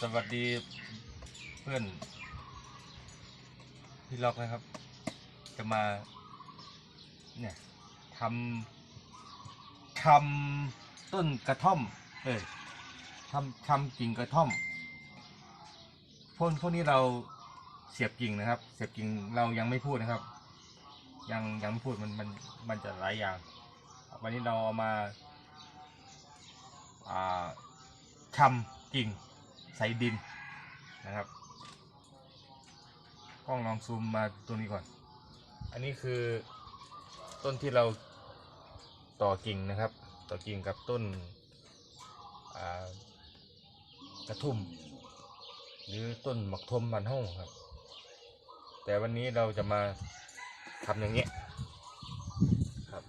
สวัสดีเพื่อนพี่ล็อกนะครับ จะมาเนี่ยทำทำต้นกระท่อม เอ้ยทำทำกิ่งกระท่อมพวกพวกนี้เราเสียบกิ่งนะครับ เสียบกิ่งเรายังไม่พูดนะครับ ยังยังไม่พูดมันมันมันจะหลายอย่าง วันนี้เราเอามาอ่าทำ กิ่งใส่ดินนะครับ กล้องลองซูมมาตัวนี้ก่อน อันนี้คือต้นที่เราต่อกิ่งนะครับ ต่อกิ่งกับต้นกระทุ่ม หรือต้นหมักทมมันห้องครับ แต่วันนี้เราจะมาทำอย่างเงี้ยครับ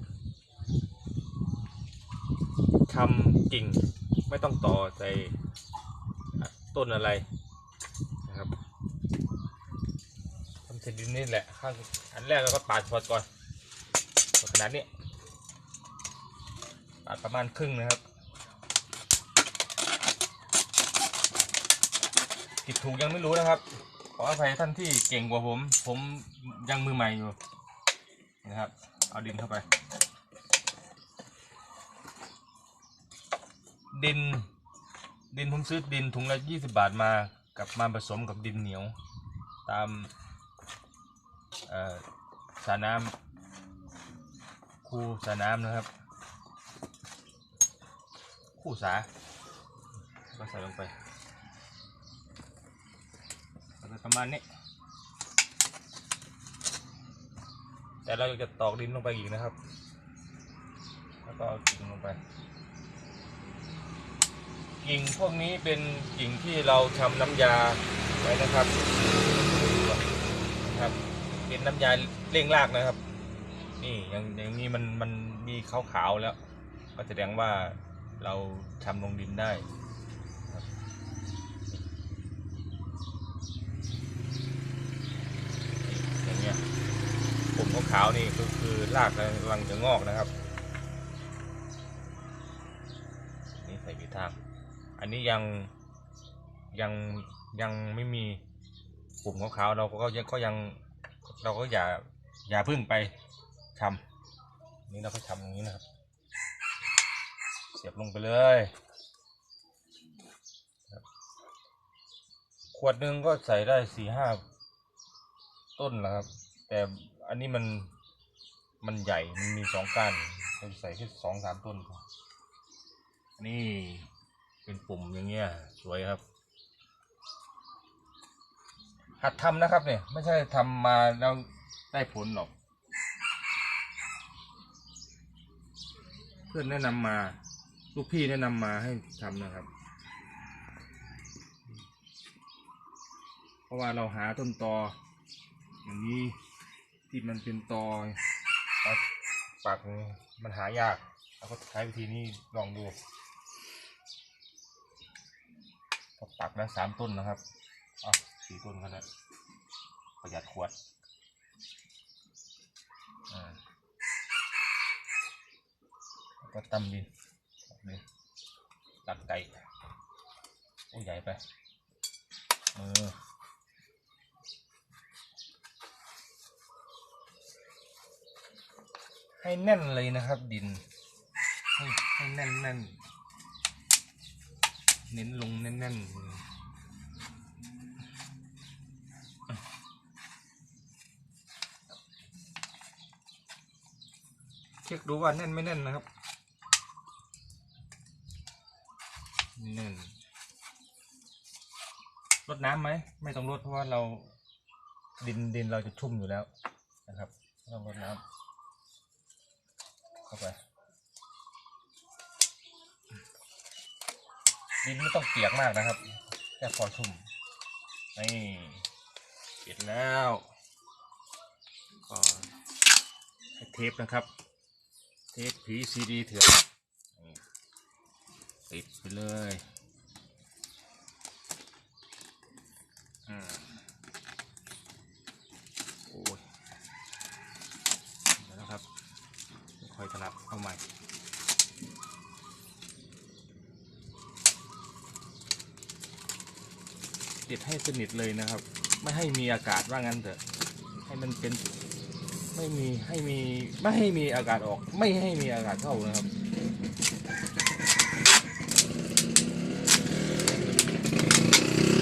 ทำกิ่ง ไม่ต้องต่อใส่ต้นอะไรนะครับทำเสร็จดินนี่แหละข้างอันแรกเราก็ปาดพอดก่อนขนาดนี้ปาดประมาณครึ่งนะครับผิดถูกยังไม่รู้นะครับ ขออภัยท่านที่เก่งกว่าผม ผมยังมือใหม่อยู่นะครับ เอาดินเข้าไป ดิน ดินผมซื้อดินถุงละยี่สิบาทมากับมาผสมกับดินเหนียว ตามสระน้ำคูสระน้ำนะครับ คู่สาก็ใส่ลงไปเอาไปประมาณนี้ แต่เราจะตอกดินลงไปอีกนะครับ แล้วก็เอากิ่งลงไป กิ่งพวกนี้เป็นกิ่งที่เราทำน้ำยาไว้นะครับครับ เป็นน้ำยาเร่งรากนะครับ นี่อย่างอย่างนี้มันมันมีขาวๆแล้ว ก็แสดงว่าเราทำลงดินได้อย่างเงี้ยผมขาวๆนี่ก็คือรากกำลังจะงอกนะครับ นี่ใส่กี่ทาง อันนี้ยังยังยังไม่มีปุ่มขาวๆเราก็ยังก็ยังเราก็อย่าอย่าพึ่งไปทำนี่เราก็ทำอย่างนี้นะครับ เสียบลงไปเลยขวดหนึ่งก็ใส่ได้สี่ห้าต้นแล้วครับ แต่อันนี้มันมันใหญ่มันมีสองก้านเราใส่แค่สองสามต้นพอนี่ เป็นปุ่มอย่างเงี้ย สวยครับ หัดทำนะครับเนี่ย ไม่ใช่ทำมาแล้วได้ผลหรอก เพื่อนแนะนำมา ลูกพี่แนะนำมาให้ทำนะครับ เพราะว่าเราหาต้นตอ อย่างนี้ที่มันเป็นตอปักมันหายากเราก็ใช้วิธีนี้ลองดู ตักแล้วสามต้นนะครับอะสี่ต้นก็ได้ประหยัดขวดอแล้วก็ตำดินนี่ตัดไก่โอ้ใหญ่ไปมือให้แน่นเลยนะครับดิน ให้ให้แน่นแน่น เน้นลงแน่นๆเช็คดูว่าแน่นไม่แน่นนะครับแน่นลดน้ำไหม ไม่ต้องลดเพราะว่าเราดินดินเราจะชุ่มอยู่แล้วนะครับไม่ต้องลดน้ำเข้าไป ดินไม่ต้องเปียกมากนะครับแค่พอชุ่มนี่เสร็จแล้วก็ให้เทปนะครับ เทปผีซีดีเถื่อนติดไปเลยอืมโอ้ยเดี๋ยวนะครับ ค่อยสลับเอาใหม่ ติดให้สนิทเลยนะครับ ไม่ให้มีอากาศว่างั้นเถอะ ให้มันเป็นไม่มีให้มีไม่ให้มีอากาศออก ไม่ให้มีอากาศเข้านะครับ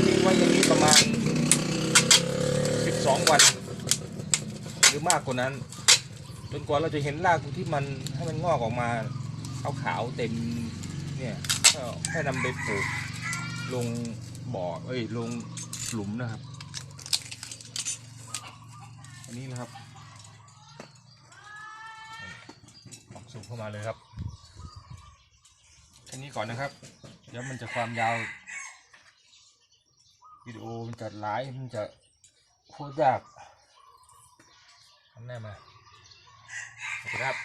ทิ้งไว้อย่างนี้ประมาณ 12 วัน หรือมากกว่านั้น จนกว่าเราจะเห็นรากที่มันให้มันงอกออกมาขาวๆเต็มเนี่ยก็ให้นำไปปลูกลง บ่อเอ้ยลงหลุมนะครับ อันนี้นะครับออกสูบเข้ามาเลยครับแค่นี้ก่อนนะครับ เดี๋ยวมันจะความยาววิดีโอมันจะหลายมันจะโคตรยากทำแน่มาสวัสดีครับ